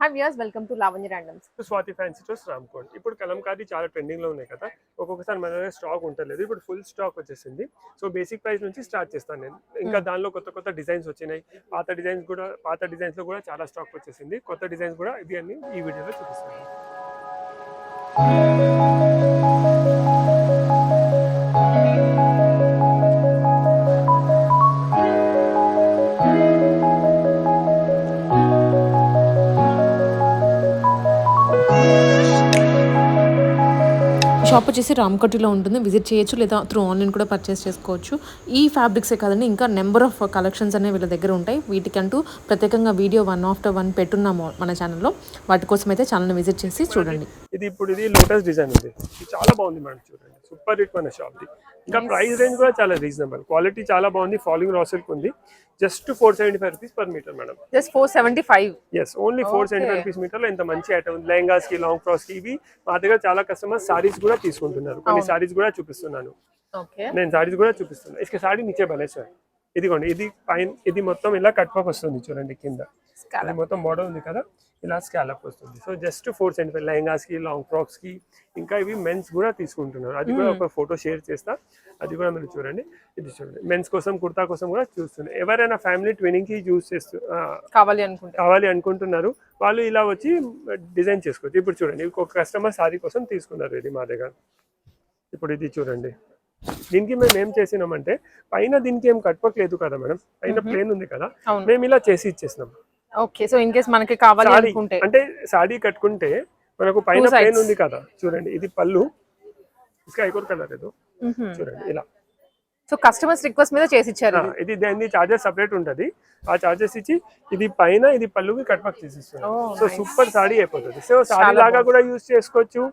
Hi viewers welcome to Lavanya randoms Swathi fancy stores Ramkote ఇప్పుడు కలంకారీ చాలా ట్రెండింగ్లో ఉన్నాయి కదా. ఒక్కొక్కసారి మన దగ్గర స్టాక్ ఉంటలేదు. ఇప్పుడు ఫుల్ స్టాక్ వచ్చేసింది. సో బేసిక్ ప్రైస్ నుంచి స్టార్ట్ చేస్తాను నేను. ఇంకా దానిలో కొత్త కొత్త డిజైన్స్ వచ్చినాయి. పాత డిజైన్స్ కూడా పాత డిజైన్స్లో కూడా చాలా స్టాక్ వచ్చేసింది. కొత్త డిజైన్స్ కూడా ఇవి అన్ని ఈ వీడియోలో చూపిస్తాను. షాప్ వచ్చేసి రామ్కటిలో ఉంటుంది. విజిట్ చేయొచ్చు లేదా త్రూ ఆన్లైన్ కూడా పర్చేస్ చేసుకోవచ్చు. ఈ ఫ్యాబ్రిక్సే కాదండి ఇంకా నెంబర్ ఆఫ్ కలెక్షన్స్ అనేవి వీళ్ళ దగ్గర ఉంటాయి. వీటికంటూ ప్రత్యేకంగా వీడియో వన్ ఆఫ్టర్ వన్ పెట్టున్నాము మన ఛానల్లో. వాటి కోసం అయితే ఛానల్ విజిట్ చేసి చూడండి. ఇది ఇప్పుడు ఇది లోటస్ డిజైన్ ఉంది చాలా బాగుంది మేడం చూడండి. సూపర్ హిట్ మన షాప్ ది ఇంకా ప్రైస్ రేంజ్ కూడా చాలా రీజనబుల్ క్వాలిటీ చాలా బాగుంది. ఫాలోయింగ్ రా సిల్క్ ఉంది. Just four seventy five rupees per metre madam just four seventy five yes only four seventy five. Rupees మీటర్లో ఇంత మంచి ఐటమ్ లెహంగాస్కి లాంగ్ ఫ్రాక్స్కి ఇవి మా దగ్గర చాలా కస్టమర్స్ సారీస్ కూడా తీసుకుంటున్నారు. కొన్ని. సారీస్ కూడా చూపిస్తున్నాను. నేను సారీస్ కూడా చూపిస్తున్నాను. ఇసుక సారీ నిచ్చే భలే సార్ ఇదిగోండి ఇది పైన ఇది మొత్తం ఇలా కట్ పఫ్ వస్తుంది చూడండి కింద. మొత్తం మోడల్ ఉంది కదా? ఇలా స్కాలప్ వస్తుంది. So just four seventy five లెహంగాస్కి long ఫ్రాక్స్కి ఇంకా ఇవి మెన్స్ కూడా తీసుకుంటున్నారు. అది కూడా ఒక ఫోటో షేర్ చేస్తా. అది కూడా మీరు చూడండి. ఇది చూడండి. మెన్స్ కోసం కుర్తా కోసం కూడా చూస్తున్నారు ఎవరైనా ఫ్యామిలీ ట్వినింగ్కి యూస్ చేస్తూ కావాలి అనుకుంటా. కావాలి అనుకుంటున్నారు. వాళ్ళు ఇలా వచ్చి డిజైన్ చేసుకోవచ్చు. ఇప్పుడు చూడండి. ఒక కస్టమర్ సారీ కోసం తీసుకున్నారు ఇది మా దగ్గర. ఇప్పుడు ఇది చూడండి. దీనికి మేము ఏం చేసినామంటే పైన దీనికి ఏం కట్టుకోలేదు కదా మేడం. పైన ప్లేన్ ఉంది కదా. మేము ఇలా చేసి ఇచ్చేసినాం. ఓకే సో ఇన్ కేస్ మనకి కావాలి అనుకుంటే. అంటే సారీ కట్టుకుంటే మనకు పైన. ప్లేన్ ఉంది కదా. చూడండి ఇది పళ్ళు. స్కై కోర్ కలర్ ఏదో చూడండి ఇలా. సో కస్టమర్స్ రిక్వెస్ట్ మీద చేసి ఇచ్చారు ఇది. దాని చార్జెస్ సపరేట్ ఉంటది. ఆ చార్జెస్ ఇచ్చి ఇది పైన ఇది పళ్ళుకి కట్ వర్క్ Oh, సో. సూపర్ సారీ అయిపోతుంది. సో చాలా లాగా కూడా యూజ్ చేసుకోవచ్చు.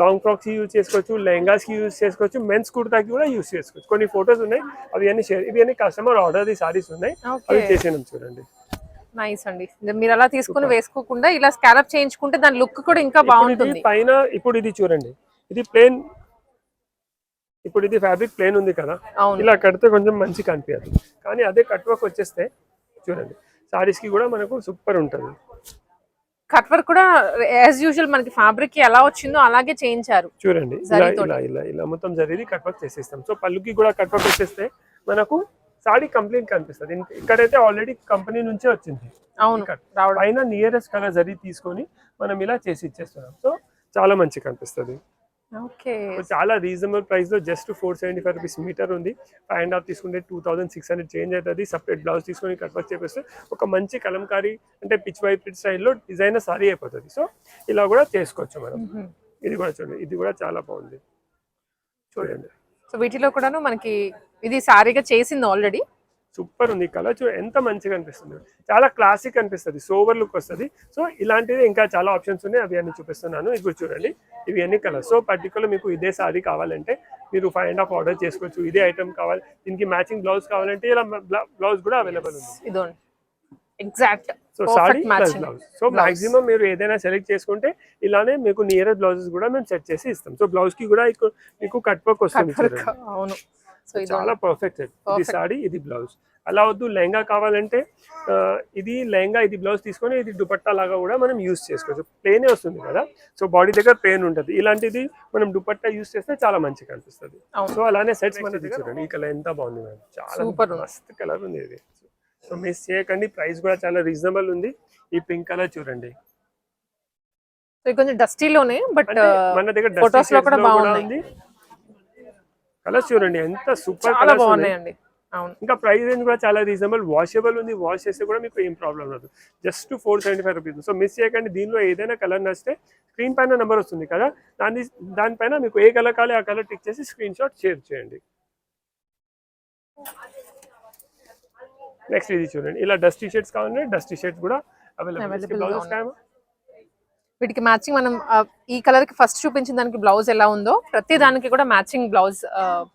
లాంగ్ ఫ్రాక్స్కి యూజ్ చేసుకోవచ్చు లెహంగాస్కి యూజ్ చేసుకోవచ్చు మెన్స్ కుర్తాకి కూడా యూజ్ చేసుకోవచ్చు. కొన్ని ఫొటోస్ ఉన్నాయి అవి అన్ని షేర్ ఇవి అన్ని కస్టమర్ ఆర్డర్ ది సారీస్ ఉన్నాయి. అవి చేసినాం చూడండి. నైస్ అండి. మీరు అలా తీసుకుని వేసుకోకుండా ఇలా స్కాలప్ చేయించుకుంటే దాని లుక్ కూడా ఇంకా బాగుంటుంది. పైన ఇప్పుడు ఇది చూడండి. ఇది ప్లేన్ ఇప్పుడు ఇది ఫ్యాబ్రిక్ ప్లేన్ ఉంది కదా. ఇలా కడితే కొంచెం మంచి కనిపించదు కానీ అదే కట్ వర్క్ వచ్చేస్తే చూడండి. సారీస్కి కూడా మనకు సూపర్ ఉంటుంది. కట్ వర్క్ కూడా యాజ్ యూజువల్ మనకి ఫ్యాబ్రిక్ ఎలా వచ్చిందో అలాగే చేయించారు. చూడండి. ఇలా. ఇలా ఇలా ఇలా మొత్తం జరిగి కట్ వర్క్ చేసేస్తాం. సో పళ్ళుకి కూడా కట్ వర్క్ వచ్చేస్తే మనకు సాడీ కంప్లీట్ కనిపిస్తుంది. ఇక్కడైతే ఆల్రెడీ కంపెనీ నుంచే వచ్చింది. అవును పైన నియరెస్ట్ కలర్ జరీ తీసుకొని మనం ఇలా చేసి ఇచ్చేస్తున్నాం. సో చాలా మంచి కనిపిస్తుంది. చాలా రీజనబుల్ ప్రైస్లో just four seventy five rupees metre ఉంది ఫైవ్ అండ్ హాఫ్ తీసుకుంటే two thousand six hundred change అవుతుంది. సపరేట్ బ్లౌజ్ తీసుకొని కట్ వర్క్ చేపిస్తే ఒక మంచి కలంకారీ అంటే పిచ్ వైట్ స్టైల్లో డిజైనర్ సారీ అయిపోతుంది. సో ఇలా కూడా చేసుకోవచ్చు మేడం ఇది కూడా చూడండి. ఇది కూడా చాలా బాగుంది. చూడండి. సో వీటిలో కూడాను మనకి ఇది సారీగా చేసింది ఆల్రెడీ సూపర్ ఉంది. కలర్ చూ ఎంత మంచిగా అనిపిస్తుంది. చాలా క్లాసిక్ అనిపిస్తుంది. సోవర్ లుక్ వస్తుంది. సో ఇలాంటివి ఇంకా చాలా ఆప్షన్స్ ఉన్నాయి. అవి అన్ని చూపిస్తున్నాను. ఇప్పుడు చూడండి. ఇవి అన్ని కలర్ సో పర్టికులర్ మీకు ఇదే సారీ కావాలంటే మీరు ఫైవ్ అండ్ హాఫ్ ఆర్డర్ చేసుకోవచ్చు. ఇదే ఐటమ్ కావాలి. దీనికి మ్యాచింగ్ బ్లౌజ్ కావాలంటే ఇలా బ్లౌజ్ కూడా అవైలబుల్ ఉంది. ఇదోండి exact so sari plus blouse so maximum మీరు ఏదైనా సెలెక్ట్ చేసుకుంటే ఇలానే మీకు నియర్ బ్లౌజెస్ కూడా మేము సెట్ చేసి ఇస్తాం. సో బ్లౌజ్కి కూడా మీకు కట్ వర్క్ వస్తుంది అవును. చాలా పర్ఫెక్ట్ ఇది. సారీ ఇది బ్లౌజ్ అలా వద్దు లెహంగా కావాలంటే ఇది లెహంగా ఇది బ్లౌజ్ తీసుకొని ఇది దుపట్టా లాగా కూడా మనం యూస్ చేసుకోవచ్చు. ప్లేనే వస్తుంది కదా. సో బాడీ దగ్గర ప్లేన్ ఉంటుంది. ఇలాంటిది మనం దుపట్టా యూస్ చేస్తే చాలా మంచిగా అనిపిస్తుంది. సో అలానే సెట్స్ మనది చూడండి. ఈ కలర్ ఎంత బాగుంది మేడం. చాలా. మస్త్ కలర్ ఉంది ఇది. సో మిస్ చేయకండి ప్రైస్ కూడా చాలా రీజనబుల్ ఉంది. ఈ పింక్ కలర్ చూడండి. కొంచెం డస్టీలోనే బట్ అంటే మన దగ్గర డస్టీ లో కూడా కలర్స్ చూడండి ఎంత సూపర్ చాలా బాగున్నాయండి. అవును. ఇంకా ప్రైస్ రేంజ్ కూడా చాలా రీజనబుల్ వాషబుల్ ఉంది. వాష్ చేస్తే కూడా మీకు ఏం ప్రాబ్లం రాదు. Just four seventy five rupees so miss చేయకండి దీనిలో ఏదైనా కలర్ నచ్చితే స్క్రీన్ పైన నెంబర్ వస్తుంది కదా. దాని దానిపైన మీకు ఏ కలర్ కావాలి ఆ కలర్ టిక్ చేసి స్క్రీన్ షాట్ షేర్ చేయండి. నెక్స్ట్ ఇది చూడండి. ఇలా డస్ట్ షర్ట్స్ కావాలంటే డస్ట్ షర్ట్స్ కూడా అవైలబుల్ వీటికి మ్యాచింగ్ మనం ఈ కలర్కి ఫస్ట్ చూపించిన దానికి బ్లౌజ్ ఎలా ఉందో ప్రతి దానికి కూడా మ్యాచింగ్ బ్లౌజ్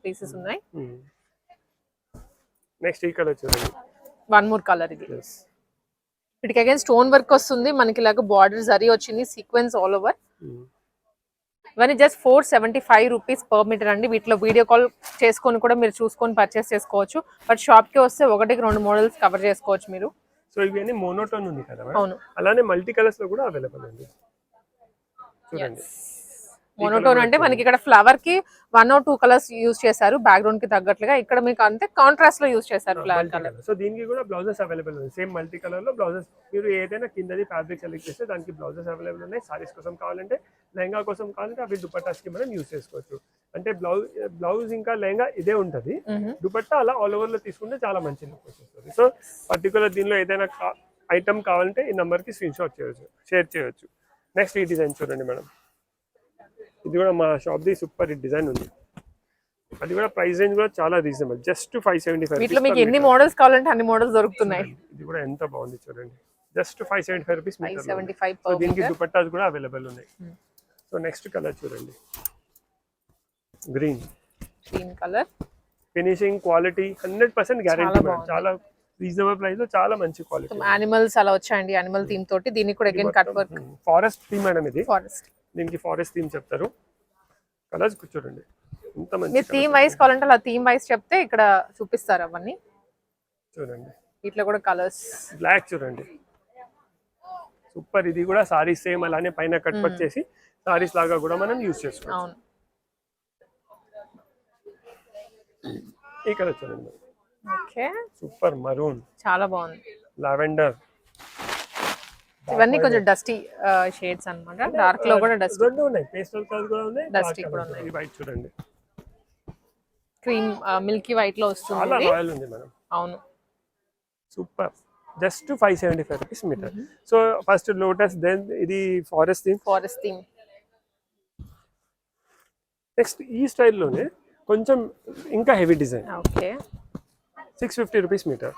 పీసెస్ ఉన్నాయి. నెక్స్ట్ ఈ కలర్ చూడండి. వన్ మోర్ కలర్ ఇది. వీటికి అగైన్ స్టోన్ వర్క్ వస్తుంది. మనకి ఇలాగ బార్డర్ జరీ వచ్చింది సీక్వెన్స్ ఆల్ ఓవర్ Hmm. ఇవన్నీ just four seventy five rupees per metre అండి. వీటిలో వీడియో కాల్ చేసుకొని కూడా మీరు చూసుకొని పర్చేస్ చేసుకోవచ్చు. బట్ షాప్కి వస్తే ఒకటికి రెండు మోడల్స్ కవర్ చేసుకోవచ్చు మీరు. సో ఇవి అన్ని మోనోటోన్ ఉంది కదా అవును. అలానే మల్టీ కలర్స్లో కూడా అవైలబుల్ ఉంది. చూడండి. మోనోటోన్ అంటే మనకి ఇక్కడ ఫ్లవర్కి one or two colours use చేశారు బ్యాక్గ్రౌండ్కి తగ్గట్లుగా. ఇక్కడ మీకు అంతే కాంట్రాస్ట్లో యూజ్ చేశారు ఫ్లవర్ కలర్ సో దీనికి కూడా బ్లౌజెస్ అవైలబుల్ ఉంది సేమ్ మల్టీ కలర్లో బ్లౌజెస్ మీరు ఏదైనా కిందది ఫ్యాబ్రిక్ సెలెక్ట్ చేస్తే దానికి బ్లౌజెస్ అవైలబుల్ ఉన్నాయి. సారీస్ కోసం కావాలంటే లెహంగా కోసం కావాలంటే అవి దుపట్టాస్కి మనం యూస్ చేసుకోవచ్చు. అంటే బ్లౌజ్ బ్లౌజ్ ఇంకా లెహంగా ఇదే ఉంటది. దుపట్టా అలా ఆల్ ఓవర్లో తీసుకుంటే చాలా మంచి లుక్ వచ్చేస్తుంది. సో పర్టికులర్ దీనిలో ఏదైనా ఐటమ్ కావాలంటే ఈ నెంబర్కి స్క్రీన్ షాట్ చేయొచ్చు షేర్ చేయొచ్చు. నెక్స్ట్ ఈ డిజైన్ చూడండి మేడం. ఇది కూడా మా షాప్ ది సూపర్ డిజైన్ ఉంది. అది కూడా ప్రైస్ రేంజ్ కూడా చాలా reasonable just five seventy five వీటిలో మీకు ఎన్ని మోడల్స్ కావాలంటే అన్ని మోడల్స్ దొరుకుతున్నాయి. ఇది కూడా ఎంత బాగుంది చూడండి. Just five seventy five rupees దీనికి దుపట్టాస్ కూడా అవైలబుల్ ఉన్నాయి. సో నెక్స్ట్ కలర్ చూడండి. Green green colour finishing quality hundred percent guarantee. చాలా రీజనబుల్ ప్రైస్లో చాలా మంచి క్వాలిటీ యానిమల్స్ అలా వచ్చాయండి యానిమల్ థీమ్ తోటి దీనికి కూడా again cut work forest theme madam ఇది. ఫారెస్ట్ దీనికి ఫారెస్ట్ థీమ్ చెప్తారు. కలర్స్ చూడండి ఎంత మంచి మీరు థీమ్ వైస్ కావాలంటే అలా థీమ్ వైస్ చెప్తే ఇక్కడ చూపిస్తారు అవన్నీ. చూడండి. వీటిలో కూడా కలర్స్ బ్లాక్ చూడండి. సూపర్ ఇది కూడా సారీస్ సేమ్ అలానే పైన కట్ పట్ చేసి సారీస్ లాగా కూడా మనం యూజ్ చేసుకోవచ్చు. కలర్ చూడండి. ఓకే. Super maroon. చాలా బాగుంది. లావెండర్. ఇవన్నీ కొంచెం డస్టీ షేడ్స్ అన్నమాట. డార్క్లో కూడా డస్ట్ రెండు ఉన్నాయి పేస్టల్ కలర్ కూడా Dusty dark కూడా ఉన్నాయి. ఈ వైట్ చూడండి. క్రీమ్ మిల్కీ వైట్లో చాలా వస్తుంది రాయల్ ఉంది మేడం. అవును. Super. Just five seventy five rupees metre so first lotus then ఇది forest theme forest theme next ఈ స్టైల్లోనే కొంచెం ఇంకా heavy design okay. Six fifty rupees metre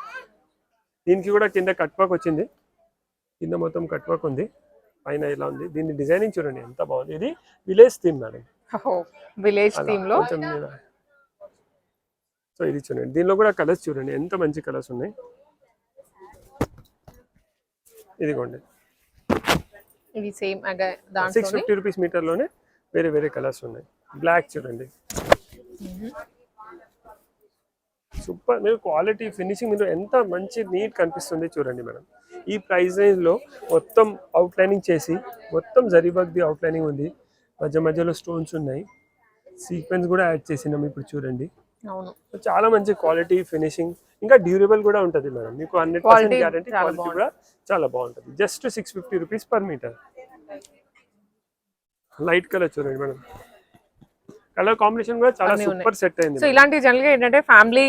దీనికి కూడా కింద కట్ వర్క్ వచ్చింది. కింద మొత్తం కట్ వర్క్ ఉంది. పైన ఇలా ఉంది. దీని డిజైనింగ్ చూడండి ఎంత బాగుంది. ఇది విలేజ్ థీమ్ మేడం విలేజ్ థీమ్లో? సో ఇది చూడండి. దీనిలో కూడా కలర్స్ చూడండి ఎంత మంచి కలర్స్ ఉన్నాయి. ఇదిగోండి. ఇది సేమ్ సిక్స్ ఫిఫ్టీ రూపీస్ మీటర్లోనే వేరే వేరే కలర్స్ ఉన్నాయి. బ్లాక్ చూడండి. సూపర్. మీరు క్వాలిటీ ఫినిషింగ్ మీరు ఎంత మంచి నీట్ కనిపిస్తుంది చూడండి మేడం. ఈ ప్రైస్ రేంజ్లో మొత్తం అవుట్లైనింగ్ చేసి మొత్తం జరీబగ్ది అవుట్లైనింగ్ ఉంది. మధ్య మధ్యలో స్టోన్స్ ఉన్నాయి. సీక్వెన్స్ కూడా యాడ్ చేసినాం ఇప్పుడు చూడండి. అవును. చాలా మంచి క్వాలిటీ ఫినిషింగ్ ఇంకా డ్యూరబుల్ కూడా ఉంటుంది మేడం. మీకు హండ్రెడ్ పర్సెంట్ గ్యారంటీ క్వాలిటీ కూడా చాలా బాగుంటుంది. Just six fifty rupees per metre light colour చూడండి మేడం. కలర్ కాంబినేషన్ కూడా చాలా. సూపర్ సెట్ అయింది సో ఇలాంటి జనరల్గా ఏంటంటే ఫ్యామిలీ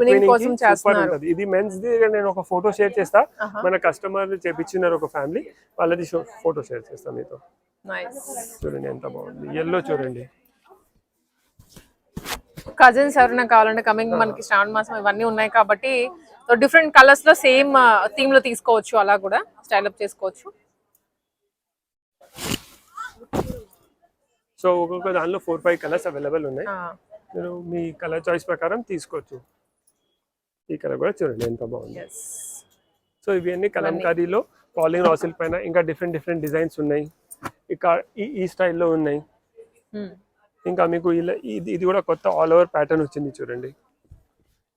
ట్వినింగ్ కోసం చేస్తున్నారు. ఇది మెన్స్ ది నేను ఒక ఫోటో షేర్ చేస్తా. మన కస్టమర్ చేపించినారు ఒక ఫ్యామిలీ వాళ్ళది ఫోటో షేర్ చేస్తా మీతో. నైస్ చూడండి ఎంత బాగుంది. ఎల్లో చూడండి. కజిన్స్ ఎవరైనా కావాలంటే కమింగ్ మనకి శ్రావణ మాసం ఇవన్నీ ఉన్నాయి కాబట్టి సో డిఫరెంట్ కలర్స్లో సేమ్ థీమ్లో తీసుకోవచ్చు అలా కూడా స్టైల్ అప్ చేసుకోవచ్చు. సో ఒక్కొక్క దానిలో ఫోర్ ఫైవ్ కలర్స్ అవైలబుల్ ఉన్నాయి. మీరు మీ కలర్ చాయిస్ ప్రకారం తీసుకోవచ్చు. ఈ కలర్ కూడా చూడండి ఎంత బాగుంది. సో ఇవన్నీ కలంకారీలో పాలింగ్ రాసిల్ పైన ఇంకా డిఫరెంట్ డిఫరెంట్ డిజైన్స్ ఉన్నాయి. ఇక ఈ ఈ స్టైల్లో ఉన్నాయి. ఇంకా మీకు ఇలా ఇది ఇది కూడా కొత్త ఆల్ ఓవర్ ప్యాటర్న్ వచ్చింది చూడండి.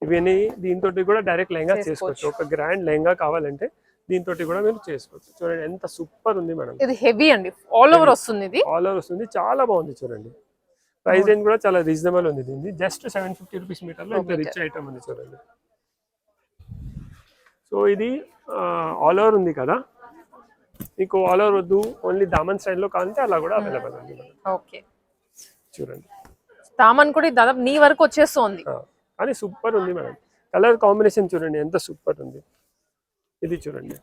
ఇవన్నీ దీంతో కూడా డైరెక్ట్ లెహంగా చేసుకోవచ్చు. ఒక గ్రాండ్ లెహంగా కావాలంటే దీంతో కూడా మీరు చేసుకోవచ్చు. చూడండి ఎంత సూపర్ ఉంది మేడం. ఇది హెవీ అండి. ఆల్ ఓవర్ వస్తుంది ఇది. ఆల్ ఓవర్ వస్తుంది. చాలా బాగుంది చూడండి. ప్రైస్ రేంజ్ కూడా చాలా రీజనబుల్ ఉంది దీన్ని జస్ట్ సెవెన్ ఫిఫ్టీ రూపీస్ మీటర్లో ఇంత రిచ్ ఐటమ్ ఉంది చూడండి. సో ఇది ఆల్ ఓవర్ ఉంది కదా? మీకు ఆల్ ఓవర్ వద్దు ఓన్లీ దామన్ స్టైల్లో కావాలంటే అలా కూడా అవైలబుల్ ఉంది ఓకే చూడండి. దామన్ కూడా దాదాపు నీ వరకు వచ్చేస్తుంది. కానీ సూపర్ ఉంది మేడం. కలర్ కాంబినేషన్ చూడండి ఎంత సూపర్ ఉంది. ఇది చూడండి.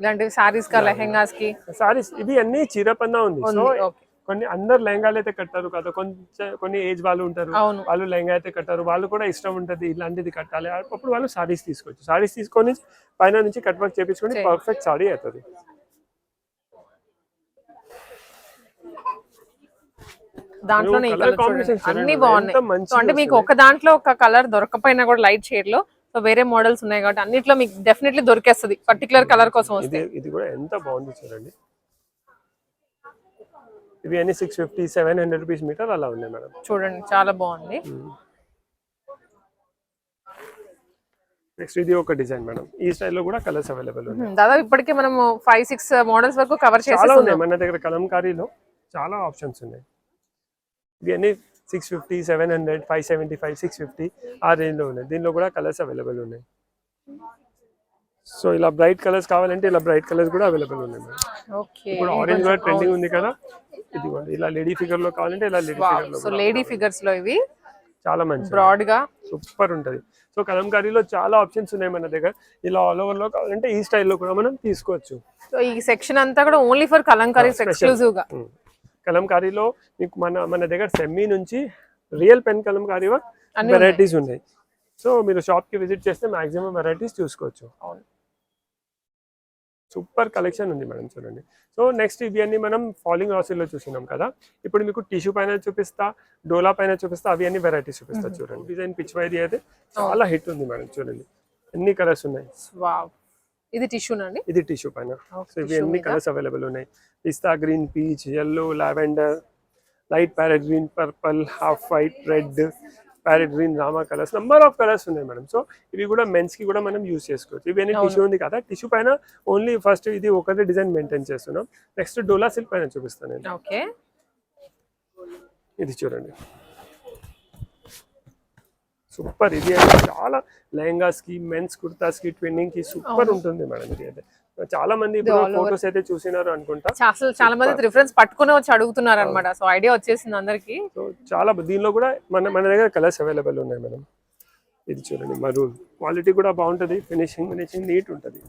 ఇలాంటివి సారీస్ కా లెహెంగాస్కి? సారీస్ ఇది అన్ని చీరపన్నా ఉంది. సో. కొన్ని అందరు లెహంగాలు అయితే కట్టారు కదా కొంచెం కొన్ని ఏజ్ వాళ్ళు ఉంటారు. వాళ్ళు లెహంగా అయితే కట్టారు వాళ్ళు కూడా ఇష్టం ఉంటది ఇలాంటిది కట్టాలి. అప్పుడు వాళ్ళు సారీస్ తీసుకోవచ్చు. సారీస్ తీసుకొని పైన నుంచి కట్ వర్క్ చేపించుకొని. పర్ఫెక్ట్ సారీ అవుతుంది. దాంట్లోనే అన్ని బాగున్నాయి. అంటే మీకు ఒక దాంట్లో ఒక కలర్ దొరకపోయినా కూడా లైట్ షేడ్లో సో వేరే మోడల్స్ ఉన్నాయి కాబట్టి అన్నిట్లో మీకు డెఫినెట్లీ దొరికేస్తుంది పర్టికులర్ కలర్ కోసం వస్తే. ఇది కూడా ఎంత బాగుంది చూడండి. ఇవి అన్ని six fifty seven hundred rupees metre అలా ఉన్నాయి మేడం. చూడండి చాలా బాగుంది. నెక్స్ట్ ఇది ఒక డిజైన్ మేడం. ఈ స్టైల్లో కూడా కలర్స్ అవైలబుల్ ఉన్నాయి. దాదాపు ఇప్పటికే మనము ఫైవ్ సిక్స్ మోడల్స్ వరకు కవర్ ఉన్నాయి మన దగ్గర కలంకారీలో. చాలా ఆప్షన్స్ ఉన్నాయి. ఇవన్నీ six fifty seven hundred five seventy five six fifty ఆ రేంజ్లో ఉన్నాయి. దీనిలో కూడా కలర్స్ అవైలబుల్ ఉన్నాయి. సో ఇలా బ్రైట్ కలర్స్ కావాలంటే ఇలా బ్రైట్ కలర్స్ కూడా అవైలబుల్ ఉన్నాయి ఇప్పుడు ఆరెంజ్ కూడా ట్రెండింగ్ ఉంది కదా ఇది ఇలా లేడీ ఫిగర్లో కావాలంటే ఇలా లేడీ ఫిగర్లో సో లేడీ ఫిగర్స్లో ఇవి చాలా మంచి బ్రాడ్గా. సూపర్ ఉంటది. సో కలంకారీలో చాలా ఆప్షన్స్ ఉన్నాయి మన దగ్గర. ఇలా ఆల్ ఓవర్లో కావాలంటే ఈ స్టైల్లో కూడా మనం తీసుకోవచ్చు. సో ఈ సెక్షన్ అంతా కూడా ఓన్లీ ఫర్ కలంకారీస్ special. ఎక్స్క్లూజివ్గా. ఉమ్. కలంకారీలో మీకు మన మన దగ్గర సెమీ నుంచి రియల్ పెన్ కలంకారీ వెరైటీస్ ఉన్నాయి. సో మీరు షాప్కి విజిట్ చేస్తే మాక్సిమం వెరైటీస్ చూసుకోవచ్చు. అవును. సూపర్ కలెక్షన్ ఉంది మేడం చూడండి. సో నెక్స్ట్ ఇవి అన్ని మనం ఫాలింగ్లో చూసినాం కదా. ఇప్పుడు మీకు టిష్యూ పైన చూపిస్తా డోలా పైన చూపిస్తా అవి అన్ని వెరైటీస్ చూపిస్తా చూడండి. డిజైన్ పిచ్ వైరీ అయితే చాలా హిట్ ఉంది మేడం చూడండి. ఎన్ని కలర్స్ ఉన్నాయి? వావ్ ఇది టిష్యూ అండి? ఇది టిష్యూ పైన. సో ఇవి అన్ని. కలర్స్ అవైలబుల్ ఉన్నాయి. పిస్తా green peach yellow lavender light parrot green purple half white red parrot green Rama colours number of colours ఉన్నాయి మేడం సో ఇవి కూడా మెన్స్కి కూడా మనం యూస్ చేసుకోవచ్చు. ఇవి అన్ని టిష్యూ ఉంది కదా. టిష్యూ పైన ఓన్లీ ఫస్ట్ ఇది ఒకటే డిజైన్ మెయింటైన్ చేస్తున్నాం. నెక్స్ట్ డోలా సిల్క్ పైన చూపిస్తాను నేను. ఇది చూడండి. సూపర్. ఇది అయితే చాలా లెహంగాస్కి మెన్స్ కుర్తాస్కి ట్విన్నింగ్కి సూపర్ ఉంటుంది మేడం ఇది అయితే. చాలా మంది. ఫోటోస్ అయితే చూసినారు అనుకుంటా. అసలు చాలా మంది రిఫరెన్స్ పట్టుకుని వచ్చి అడుగుతున్నారు అనమాట సో ఐడియా వచ్చేసింది అందరికి. సో చాలా దీనిలో కూడా మన మన దగ్గర కలర్స్ అవైలబుల్ ఉన్నాయి మేడం. ఇది చూడండి మరూన్ క్వాలిటీ కూడా బాగుంటుంది. ఫినిషింగ్ ఫినిషింగ్ నీట్ ఉంటుంది.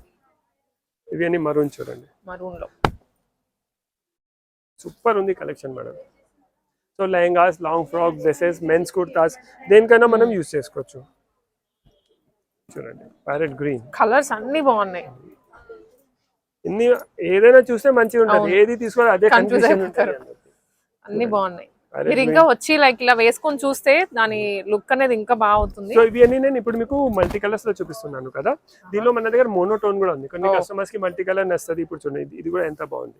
ఇవి అన్ని మరూన్ చూడండి. మరూన్లో. సూపర్ ఉంది collection madam. So lehengas long frock dresses men's kurtas దేనికైనా మనం యూస్ చేసుకోవచ్చు. చూడండి ప్యారెట్ గ్రీన్. కలర్స్ అన్ని బాగున్నాయి. ఇన్ని ఏదైనా చూస్తే మంచిగా ఉంటుంది. ఏది తీసుకోవాలి అదే కన్ఫ్యూజన్ అన్ని బాగున్నాయి. మీరు ఇంకా వచ్చి లైక్ ఇలా వేసుకొని చూస్తే దాని లుక్ అనేది ఇంకా బాగా అవుతుంది సో ఇవి అన్ని నేను ఇప్పుడు మీకు మల్టీ కలర్స్లో చూపిస్తున్నాను కదా. దీనిలో మన దగ్గర మోనోటోన్ కూడా ఉంది. కొన్ని కస్టమర్స్కి మల్టీ కలర్ నస్తుంది ఇప్పుడు చూడండి ఇది కూడా ఎంత బాగుంది.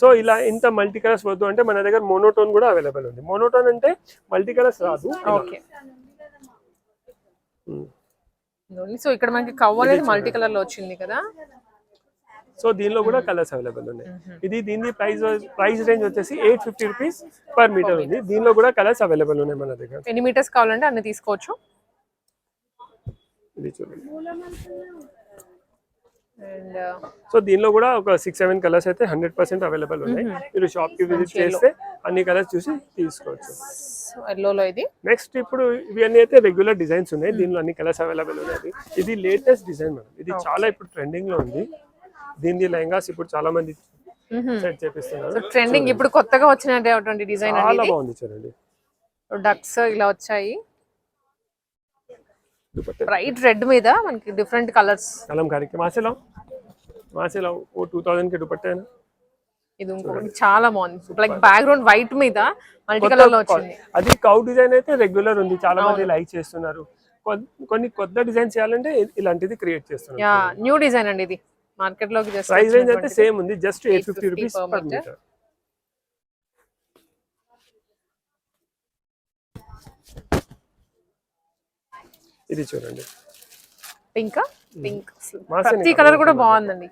సో ఇలా ఇంత మల్టీ కలర్స్ వద్దు అంటే మన దగ్గర మోనోటోన్ కూడా అవైలబుల్ ఉంది. మోనోటోన్ అంటే మల్టీ కలర్స్ రాదు ఓకే సో ఇక్కడ మనకి కవ్ అనేది మల్టీ కలర్లో వచ్చింది కదా? సో దీనిలో కూడా కలర్స్ అవైలబుల్ ఉన్నాయి. ఇది దీని ప్రైస్ ప్రైస్ రేంజ్ వచ్చేసి eight fifty rupees per metre ఉంది. దీనిలో కూడా కలర్స్ అవైలబుల్ ఉన్నాయి మన దగ్గర. ఎన్ని మీటర్స్ కావాలంటే అన్ని తీసుకోవచ్చు? ఇది చూడండి. సో దీనిలో కూడా ఒక సిక్స్ సెవెన్ కలర్స్ అయితే హండ్రెడ్ పర్సెంట్ అవైలబుల్ ఉన్నాయి. మీరు షాప్కి విజిట్ చేస్తే అన్ని కలర్స్ చూసి తీసుకోవచ్చు. ఎల్లోలో ఇది. నెక్స్ట్ ఇప్పుడు ఇవి అన్ని అయితే రెగ్యులర్ డిజైన్స్ ఉన్నాయి. దీనిలో అన్ని కలర్స్ అవైలబుల్ ఉన్నాయి. ఇది లేటెస్ట్ డిజైన్ మేడం. ఇది చాలా ఇప్పుడు ట్రెండింగ్లో ఉంది. దీని లెహంగాస్ ఇప్పుడు చాలా మంది సెట్ చేపిస్తున్నారు. ట్రెండింగ్ ఇప్పుడు కొత్తగా వచ్చినటువంటి డిజైన్ చాలా బాగుంది చూడండి. డక్స్ ఇలా వచ్చాయి. బ్రైట్ రెడ్ మీద మనకి డిఫరెంట్ కలర్స్ కలంకారీ మాసేలా మాసేలా ఓ టూ థౌసండ్కి దుపట్టా? ఇది ఇంకొకటి చాలా బాగుంది. లైక్ బ్యాక్గ్రౌండ్ వైట్ మీద మల్టీ కలర్లో వచ్చింది. అది కౌ డిజైన్ అయితే రెగ్యులర్ ఉంది. చాలా మంది లైక్ చేస్తున్నారు. కొన్- కొన్ని కొత్త డిజైన్ చేయాలంటే ఇలాంటిది క్రియేట్ చేస్తున్నారు. యా న్యూ డిజైన్ అండి ఇది. మార్కెట్లోకి జస్ట్ ప్రైస్ రేంజ్ అయితే సేమ్ ఉంది. Just eight fifty 850 rupees per. Metre ఇది చూడండి. పింక్? పింక్. ప్రతి కలర్ కూడా బాగుందండి.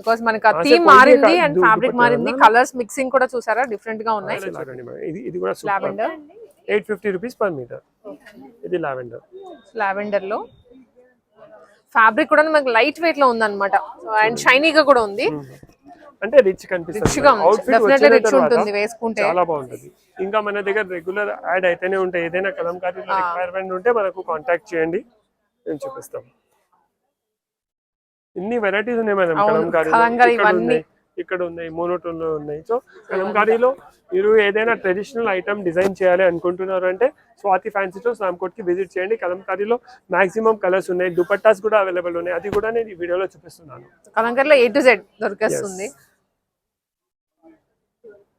బికాస్ మనకి ఆ థీమ్ మారింది అండ్ ఫ్యాబ్రిక్ మారింది? కలర్స్ మిక్సింగ్ కూడా చూసారా? డిఫరెంట్గా ఉన్నాయి. ఇది ఇది కూడా lavender eight fifty rupees per metre ఇది లావెండర్ లావెండర్లో. ఫ్యాబ్రిక్ కూడా మనకి లైట్ వెయిట్లో ఉంది అనమాట అండ్ షైనీగా కూడా ఉంది. అంటే రిచ్ కనిపిస్తుంది. వేసుకుంటే. చాలా బాగుంటుంది. ఇంకా మన దగ్గర రెగ్యులర్ యాడ్ అయితేనే ఉంటాయి. ఏదైనా కలంకారీలో రిక్వైర్మెంట్ ఉంటే మనకు కాంటాక్ట్ చేయండి. నేను చూపిస్తాం. ఇన్ని వెరైటీస్ ఉన్నాయి మేడం కలంకారీలో కలంకారీ ఇక్కడ. ఉన్నాయి ఇక్కడ ఉన్నాయి మోనోటోన్లో ఉన్నాయి. సో కలంకారీలో మీరు ఏదైనా ట్రెడిషనల్ ఐటమ్ డిజైన్ చేయాలి అనుకుంటున్నారు అంటే స్వాతి ఫ్యాన్సీ స్టోర్స్ రామ్కోట్కి విజిట్ చేయండి. కలంకారీలో మాక్సిమం కలర్స్ ఉన్నాయి. దుపట్టాస్ కూడా అవైలబుల్ ఉన్నాయి. అది కూడా నేను ఈ వీడియోలో చూపిస్తున్నాను. కలంకర్లో ఏ టు జెడ్ దొరికేస్తుంది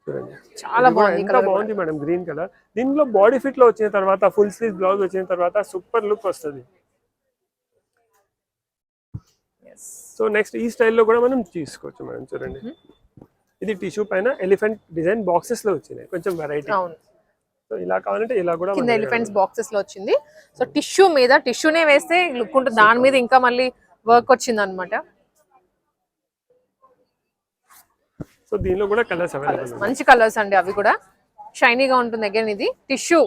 చూడండి. చాలా బాగుంది ఎంత బాగుంది మేడం గ్రీన్ కలర్. దీనిలో బాడీ ఫిట్లో వచ్చిన తర్వాత ఫుల్ స్లీవ్ బ్లౌజ్ వచ్చిన తర్వాత సూపర్ లుక్ వస్తుంది. సో నెక్స్ట్ ఈ స్టైల్లో కూడా మనం తీసుకోవచ్చు మేడం చూడండి. ఇది టిష్యూ పైన ఎలిఫెంట్ డిజైన్ బాక్సెస్లో వచ్చినాయి కొంచెం వెరైటీ అవును. సో ఇలా కావాలంటే ఇలా కూడా కింద ఎలిఫెంట్స్ బాక్సెస్లో వచ్చింది. సో టిష్యూ మీద టిష్యూనే వేస్తే లుక్ ఉంటుంది. దాని మీద ఇంకా మళ్ళీ వర్క్ వచ్చింది అనమాట సో దీనిలో కూడా కలర్స్ అవైలబుల్ మంచి కలర్స్ అండి అవి కూడా. షైనీగా ఉంటుంది అగైన్ ఇది. Tissue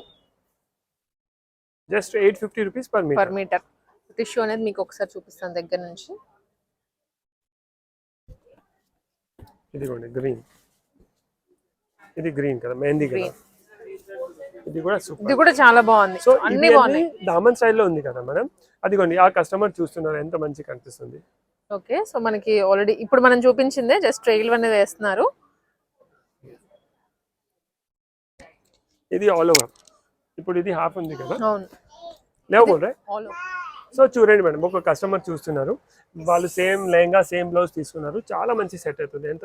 just eight fifty rupees per metre per metre tissue అనేది మీకు ఒకసారి చూపిస్తాను దగ్గర నుంచి. ఇదిగోండి గ్రీన్ ఇది గ్రీన్ కదా మెహందీ కదా. Green. ఇది కూడా సూపర్ ఇది కూడా చాలా బాగుంది. సో అన్ని బాగున్నాయి. దామన్ స్టైల్లో ఉంది కదా మేడం అదిగోండి ఆ కస్టమర్ చూస్తున్నారు ఎంత మంచి కనిపిస్తుంది. ఓకే సో మనకి ఆల్రెడీ ఇప్పుడు మనం చూపించిందే జస్ట్ ట్రైల్ అనేది వేస్తున్నారు. ఇది ఆల్ ఓవర్ ఇప్పుడు ఇది హాఫ్ ఉంది కదా? అవును. లేవు ఆల్ సో చూడండి మేడం ఒక కస్టమర్ చూస్తున్నారు. వాళ్ళు సేమ్ లెహంగా సేమ్ బ్లౌజ్ తీసుకున్నారు. చాలా మంచి సెట్ అవుతుంది. ఎంత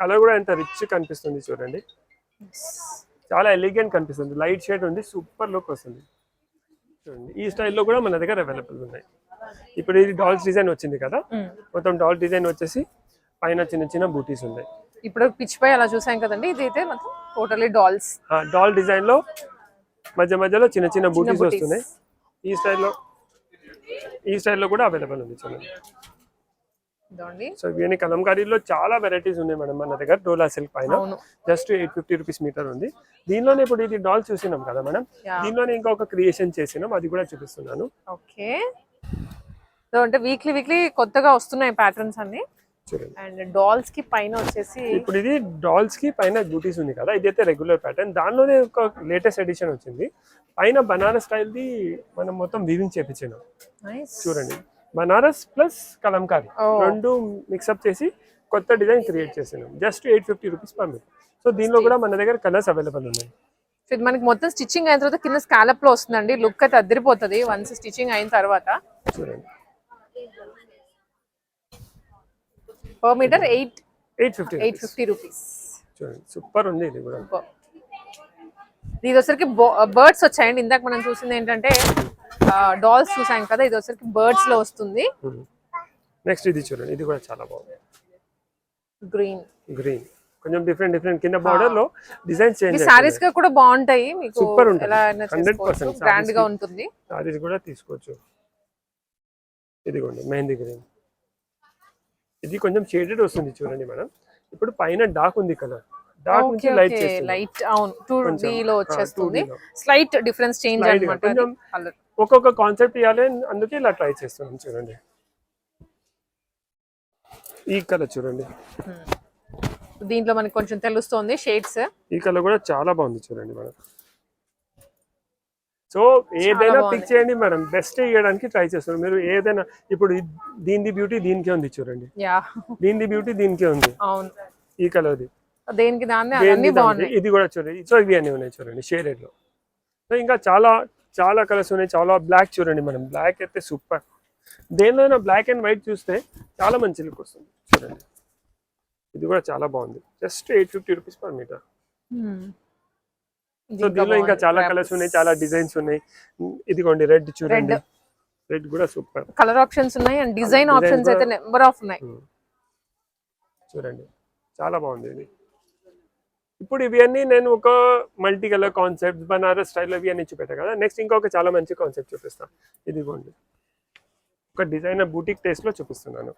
కలర్ కూడా ఎంత రిచ్ కనిపిస్తుంది చూడండి. చాలా ఎలిగెంట్ కనిపిస్తుంది. లైట్ షేడ్ ఉంది సూపర్ లుక్ వస్తుంది. చూడండి. ఈ స్టైల్లో కూడా మన దగ్గర అవైలబుల్ ఉన్నాయి. ఇప్పుడు ఇది డాల్స్ డిజైన్ వచ్చింది కదా? మొత్తం డాల్ డిజైన్ వచ్చేసి పైన చిన్న చిన్న బూటీస్ ఉన్నాయి. ఇప్పుడు పిచ్ పై అలా చూసాం కదండి ఇది అయితే మొత్తం టోటలీ డాల్స్ డాల్ డిజైన్లో మధ్య మధ్యలో చిన్న చిన్న బూటీస్. వస్తున్నాయి. ఈ స్టైల్లో ఈ స్టైల్లో కూడా అవైలబుల్ ఉంది చూడండి. సో ఇవన్నీ కలంకారీలో చాలా వెరైటీస్ ఉన్నాయి మేడం మన దగ్గర డోలా సిల్క్ పైన. Just eight fifty rupees metre ఉంది. దీనిలోనే ఇప్పుడు ఇది డాల్ చూసినాం కదా మేడం. దీనిలోనే ఇంకొక క్రియేషన్ చేసినాం అది కూడా చూపిస్తున్నాను. ఓకే. సో అంటే వీక్లీ వీక్లీ కొత్తగా వస్తున్నాయి ప్యాటర్న్స్ అన్ని. చూడండి. అండ్ డాల్స్కి పైన వచ్చేసి ఇప్పుడు ఇది డాల్స్కి పైన బూటీస్ ఉంది కదా ఇదైతే రెగ్యులర్ ప్యాటర్న్ దానిలోనే ఒక లేటెస్ట్ ఎడిషన్ వచ్చింది. పైన బనారస్ స్టైల్ ది మనం మొత్తం వీవింగ్ చేపించినాం. నైస్ చూడండి. Banaras plus Kalamkari Oh. రెండు మిక్సప్ చేసి కొత్త డిజైన్ క్రియేట్ చేసినాం. Just eight fifty rupees per metre so దీనిలో కూడా మన దగ్గర కలర్స్ అవైలబుల్ ఉన్నాయి. సో ఇది మనకి మొత్తం స్టిచ్చింగ్ అయిన తర్వాత కింద స్కాలప్లో వస్తుందండి. లుక్ అయితే అద్దరిపోతుంది. వన్స్ స్టిచ్చింగ్ అయిన తర్వాత. చూడండి. Per metre eight eight fifty eight fifty rupees చూడండి సూపర్ ఉంది ఇది కూడా. ఇది వచ్చరికి బర్డ్స్ వచ్చాయండి. ఇందాక మనం చూసింది ఏంటంటే డాల్స్ చూసాం కదా ఇది వచ్చరికి బర్డ్స్లో వస్తుంది. నెక్స్ట్ ఇది చూడండి ఇది కూడా చాలా బాగుంది. గ్రీన్ గ్రీన్ కొంచెం డిఫరెంట్ డిఫరెంట్ కింద బార్డర్లో డిజైన్ చేంజ్ సారీస్గా కూడా బాగుంటాయి. మీకు ఉంటుంది. 100% చేసుకోవచ్చు. గ్రాండ్గా ఉంటుంది. సారీస్ కూడా తీసుకోవచ్చు. ఇదిగోండి మెహందీ గ్రీన్ ఇది కొంచెం షేడెడ్ వస్తుంది చూడండి మేడం. ఇప్పుడు పైన డార్క్ ఉంది కలర్ డార్క్ నుంచి లైట్ లైట్ అవును టూ కొంచెం, లో ఆ, వచ్చేస్తుంది. 2D. స్లైట్ డిఫరెన్స్ చేంజ్ కొంచెం ఒక్కొక్క కాన్సెప్ట్ ఇవ్వాలి అందుకే ఇలా ట్రై చేస్తున్నాం చూడండి. ఈ కలర్ చూడండి. దీంట్లో మనకి కొంచెం తెలుస్తుంది షేడ్స్ ఈ కలర్ కూడా చాలా బాగుంది చూడండి మేడం. సో ఏదైనా పిక్ చేయండి మేడం. బెస్ట్ ఇవ్వడానికి ట్రై చేస్తున్నాం. మీరు ఏదైనా ఇప్పుడు దీనిది బ్యూటీ దీనికే ఉంది చూడండి. యా దీనిది బ్యూటీ దీనికే ఉంది. అవును. ఈ కలర్ది దేనికి ఇది కూడా చూడండి. సో ఇవి అన్ని ఉన్నాయి చూడండి షేడెడ్లో. సో ఇంకా చాలా చాలా కలర్స్ ఉన్నాయి. చాలా బ్లాక్ చూడండి మనం బ్లాక్ అయితే సూపర్ దేనిలో బ్లాక్ అండ్ వైట్ చూస్తే చాలా మంచి లుక్ వస్తుంది చూడండి. ఇది కూడా చాలా బాగుంది. Just eight fifty rupees per metre so దీనిలో ఇంకా. చాలా కలర్స్ ఉన్నాయి చాలా డిజైన్స్ ఉన్నాయి. ఇదిగోండి రెడ్ చూడండి. రెడ్ కూడా సూపర్ కలర్ ఆప్షన్స్ ఉన్నాయి అండ్ డిజైన్ ఆప్షన్స్ అయితే నెంబర్ ఆఫ్ ఉన్నాయి. చూడండి చాలా బాగుంది ఇది. ఇప్పుడు ఇవన్నీ నేను ఒక multi colour concept Banaras style ఇవి అన్ని చూపెట్టా కదా. నెక్స్ట్ ఇంకొక చాలా మంచి కాన్సెప్ట్ చూపిస్తాను ఇదిగోండి. ఒక డిజైనర్ బూటిక్ టేస్ట్లో చూపిస్తున్నాను.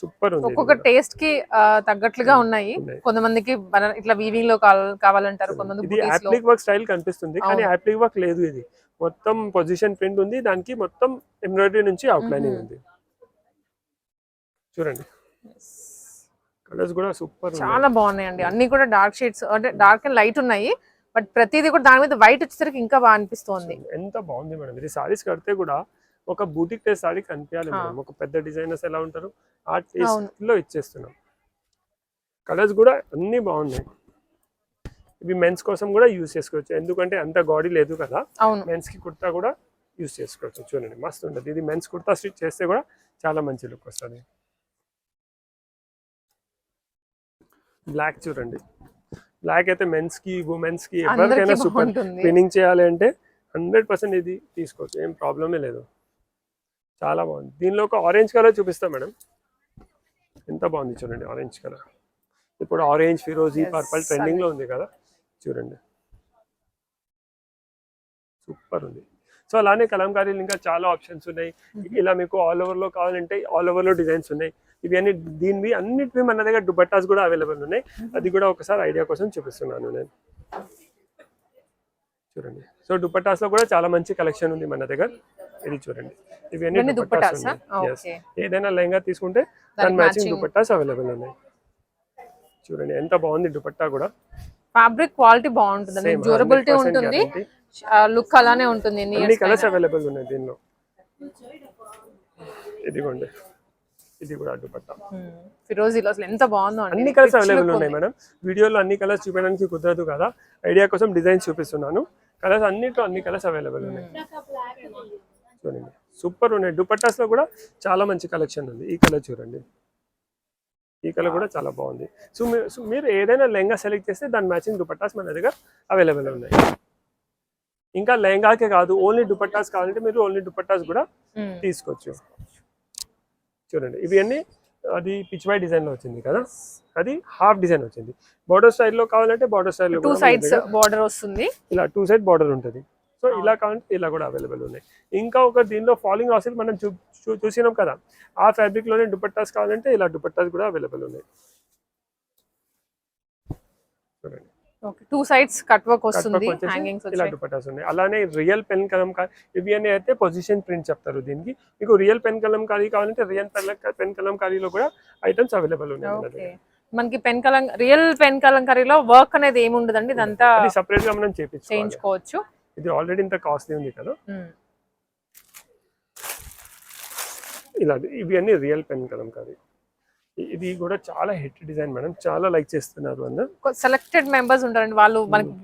సూపర్ ఉంది ఒక్కొక్క. టేస్ట్కి తగ్గట్లుగా ఉన్నాయి. కొంతమందికి ఇట్లా వీవింగ్లో కావాల- కావాలంటారు కొంతమంది యాప్లిక్ వర్క్ స్టైల్ కనిపిస్తుంది కానీ. యాప్లిక్ వర్క్ లేదు ఇది. మొత్తం పొజిషన్ ప్రింట్ ఉంది దానికి మొత్తం ఎంబ్రాయిడరీ నుంచి అవుట్లైనింగ్ ఉంది. చూడండి. కలర్స్ కూడా సూపర్ చాలా బాగున్నాయండి. అన్ని కూడా డార్క్ షేడ్స్ అంటే డార్క్ అండ్ లైట్ ఉన్నాయి. బట్ ప్రతిదీ కూడా దాని మీద వైట్ వచ్చేసరికి ఇంకా బాగా అనిపిస్తోంది. ఎంత బాగుంది మేడం. ఇది సారీస్ కడితే కూడా ఒక బూటిక్ టేస్ట్ సారీ కనిపించాలి మేడం. ఒక పెద్ద డిజైనర్స్ ఎలా ఉంటారు? ఆ టేస్ట్. లో ఇచ్చేస్తున్నాం. కలర్స్ కూడా అన్ని బాగున్నాయి. ఇవి మెన్స్ కోసం కూడా యూస్ చేసుకోవచ్చు. ఎందుకంటే అంత గాడీ లేదు కదా. మెన్స్కి కుర్తా కూడా యూస్ చేసుకోవచ్చు. చూడండి మస్తు ఉంటుంది. ఇది మెన్స్ కుర్తా స్టిచ్ చేస్తే కూడా చాలా మంచి లుక్ వస్తుంది. బ్లాక్ చూడండి. బ్లాక్ అయితే మెన్స్కి ఉమెన్స్కి ఎవరికైనా సూపర్ ట్విన్నింగ్ చేయాలి అంటే హండ్రెడ్ పర్సెంట్ ఇది తీసుకోవచ్చు. ఏం ప్రాబ్లమే లేదు. చాలా బాగుంది. దీనిలో ఒక ఆరెంజ్ కలర్ చూపిస్తా మేడం. ఎంత బాగుంది చూడండి ఆరెంజ్ కలర్ ఇప్పుడు ఆరెంజ్ ఫిరోజీ పర్పల్ ట్రెండింగ్లో ఉంది కదా. చూడండి. సూపర్ ఉంది. సో అలానే కలంకారీలు ఇంకా చాలా ఆప్షన్స్ ఉన్నాయి. ఇలా మీకు ఆల్ ఓవర్లో కావాలంటే ఆల్ ఓవర్లో డిజైన్స్ ఉన్నాయి. ఇవి అన్ని దీనివి అన్నిటివి మన దగ్గర దుబట్టాస్ కూడా అవైలబుల్ ఉన్నాయి. అది కూడా ఒకసారి ఐడియా కోసం చూపిస్తున్నాను నేను. చూడండి. సో దుపట్టాస్లో కూడా చాలా మంచి కలెక్షన్ ఉంది మన దగ్గర. ఇది చూడండి. ఇవన్నీ దుపట్టాస్. ఏదైనా లెహంగా తీసుకుంటే దాని మ్యాచింగ్. దుపట్టాస్ అవైలబుల్ ఉన్నాయి. చూడండి ఎంత బాగుంది దుపట్టా కూడా. ఫ్యాబ్రిక్ క్వాలిటీ బాగుంటుంది. డ్యూరబిలిటీ 100% ఉంటుంది. లుక్ అలానే ఉంటుంది అన్ని కలర్స్. అవైలబుల్ ఉన్నాయి దీనిలో. ఇదిగోండి. ఇది కూడా దుపట్టా Hmm. ఫిరోజీలో అసలు ఎంత బాగుందో అన్ని కలర్స్ అవైలబుల్ ఉన్నాయి మేడం. వీడియోలో అన్ని కలర్స్ చూపించడానికి కుదరదు కదా. ఐడియా కోసం డిజైన్స్ చూపిస్తున్నాను. కలర్స్ అన్నిట్లో అన్ని కలర్స్ అవైలబుల్ ఉన్నాయి. చూడండి. సూపర్ ఉన్నాయి. దుపట్టాస్లో కూడా చాలా మంచి కలెక్షన్ ఉంది. ఈ కలర్ చూడండి. ఈ కలర్ కూడా చాలా బాగుంది. సో మీరు సో మీరు ఏదైనా లెహంగా సెలెక్ట్ చేస్తే దాని మ్యాచింగ్ దుపట్టాస్ మన దగ్గర అవైలబుల్ ఉన్నాయి. ఇంకా లెహంగాకే కాదు ఓన్లీ దుపట్టాస్ కావాలంటే మీరు ఓన్లీ దుపట్టాస్ కూడా Hmm. తీసుకోవచ్చు. చూడండి. ఇవి అన్ని అది పిచ్ వై డిజైన్లో వచ్చింది కదా? అది హాఫ్ డిజైన్ వచ్చింది. బార్డర్ స్టైల్లో కావాలంటే బార్డర్ స్టైల్లో టూ సైడ్స్ బార్డర్ వస్తుంది. ఇలా టూ సైడ్ బార్డర్ ఉంటుంది. సో ఇలా కావాలంటే ఇలా కూడా అవైలబుల్ ఉన్నాయి. ఇంకా ఒక దీనిలో ఫాలింగ్ రాసిల్ మనం చూ చూసినాం కదా? ఆ ఫ్యాబ్రిక్లోనే దుపట్టాస్ కావాలంటే ఇలా దుపట్టాస్ కూడా అవైలబుల్ ఉన్నాయి చూడండి okay two sides cut work వస్తుంది హ్యాంగింగ్స్ ఇలా దుపట్టాస్ ఉన్నాయి. అలానే రియల్ పెన్ కలం ఇవి అని అయితే పొజిషన్ ప్రింట్ చెప్తారు దీనికి. మీకు రియల్ పెన్ కలం కారీ కావాలంటే రియల్ పెన్ కలం కారీలో కూడా ఐటమ్స్ అవైలబుల్ ఉన్నాయి. మనకి పెన్ కలం రియల్ పెన్ కలంకరీలో వర్క్ అనేది ఏమి ఉండదండి ఇదంతా సపరేట్గా మనం చేయించుకోవచ్చు. ఇది ఆల్రెడీ ఇంత కాస్ట్లీ ఉంది కదా. Hmm. ఇలా ఇవి అన్ని రియల్ పెన్ కలం కాదు ఇది కూడా చాలా హిట్ డిజైన్ మేడం. చాలా లైక్ చేస్తున్నారు అందరు. సెలెక్టెడ్ మెంబర్స్ ఉంటారండి. వాళ్ళు మనకి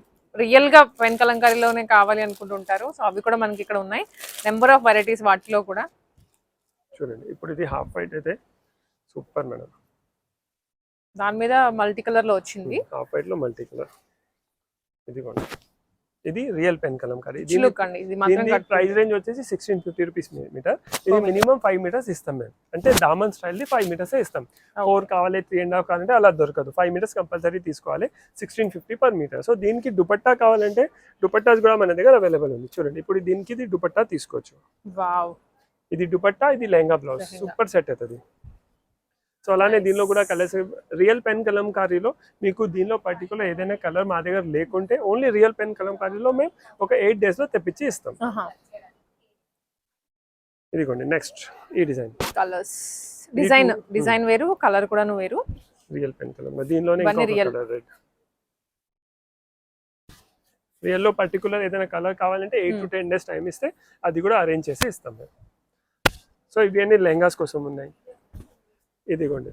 రియల్గా పెన్ కలంకారీలోనే కావాలి అనుకుంటుంటారు. సో అవి కూడా మనకి ఇక్కడ ఉన్నాయి. నెంబర్ ఆఫ్ వెరైటీస్ వాటిలో కూడా. చూడండి. ఇప్పుడు ఇది హాఫ్ వైట్ అయితే సూపర్ మేడం. దాని మీద మల్టీ కలర్లో వచ్చింది. హాఫ్ వైట్లో మల్టీ కలర్ ఇది కూడా ఇది రియల్ పెన్ కలం కాదు. రిచ్ లుక్ అండి ఇది మాత్రం దీని ప్రైస్ రేంజ్ వచ్చేసి సిక్స్టీన్ ఫిఫ్టీ రూపీస్ మీటర్. ఇది మినిమం ఫైవ్ మీటర్స్ ఇస్తాం మేము. అంటే దామన్ స్టైల్ ది ఫైవ్ మీటర్స్ ఇస్తాం. ఫోర్ కావాలి త్రీ అండ్ హాఫ్ కావాలంటే అలా దొరకదు. ఫైవ్ మీటర్స్ కంపల్సరీ తీసుకోవాలి. Sixteen fifty per metre so దీనికి దుపట్టా కావాలంటే దుపట్టాస్ కూడా మన దగ్గర అవైలబుల్ ఉంది. చూడండి ఇప్పుడు దీనికి ఇది దుపట్టా తీసుకోవచ్చు. ఇది దుపట్టా ఇది లెహంగా బ్లౌజ్. సూపర్ సెట్ అవుతుంది. సో అలానే దీనిలో కూడా కలర్స్ రియల్ పెన్ కలంకారీలో మీకు దీనిలో పర్టికులర్ ఏదైనా కలర్ మా దగ్గర లేకుంటే ఓన్లీ రియల్ పెన్ కలంకారీలో మేము ఒక ఎయిట్ డేస్లో తెప్పించి ఇస్తాం. ఇదిగోండి నెక్స్ట్ ఈ డిజైన్ కలర్స్ డిజైన్ డిజైన్ వేరు కలర్ కూడాను వేరు. Real pen colour. దీనిలోనే ఇవన్నీ ఇంకొక real. కలర్ రెడ్ రియల్లో పర్టికులర్ ఏదైనా కలర్ కావాలంటే eight to ten days time ఇస్తే అది కూడా అరేంజ్ చేసి ఇస్తాం మేము. సో ఇవి అన్ని లెహంగాస్ కోసం ఉన్నాయి. ఇదిగోండి.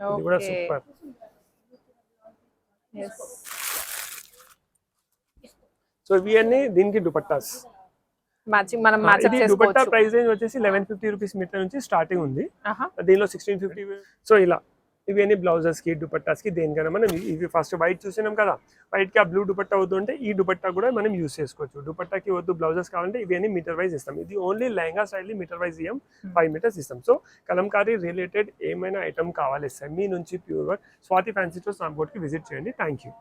ఇది కూడా సూపర్. సో ఇవి అన్ని దీనికి దుపట్టాస్. మ్యాచింగ్ మనం ఆ, మ్యాచ్ దుపట్టా ప్రైస్ రేంజ్ వచ్చేసి లెవెన్ ఫిఫ్టీ రూపీస్ మీటర్ నుంచి స్టార్టింగ్ ఉంది. దీనిలో సిక్స్టీన్ ఫిఫ్టీ సో ఇలా. ఇవి అన్ని బ్లౌజెస్కి దుపట్టాస్కి దేనికైనా మనం ఇవి ఫస్ట్ వైట్ చూసినాం కదా వైట్కి ఆ బ్లూ దుపట్టా వద్దు అంటే ఈ దుపట్టా కూడా మనం యూస్ చేసుకోవచ్చు. దుపట్టాకి వద్దు బ్లౌజెస్ కావాలంటే ఇవి అన్ని మీటర్ వైజ్ ఇస్తాం. ఇది only lehenga style metre wise ఇయ్యం five metres ఇస్తాం. సో కలంకారీ రిలేటెడ్ ఏమైనా ఐటమ్ కావాలి సెమీ నుంచి pure work Swathi fancy stores నాంబోర్డ్కి visit చేయండి. Thank you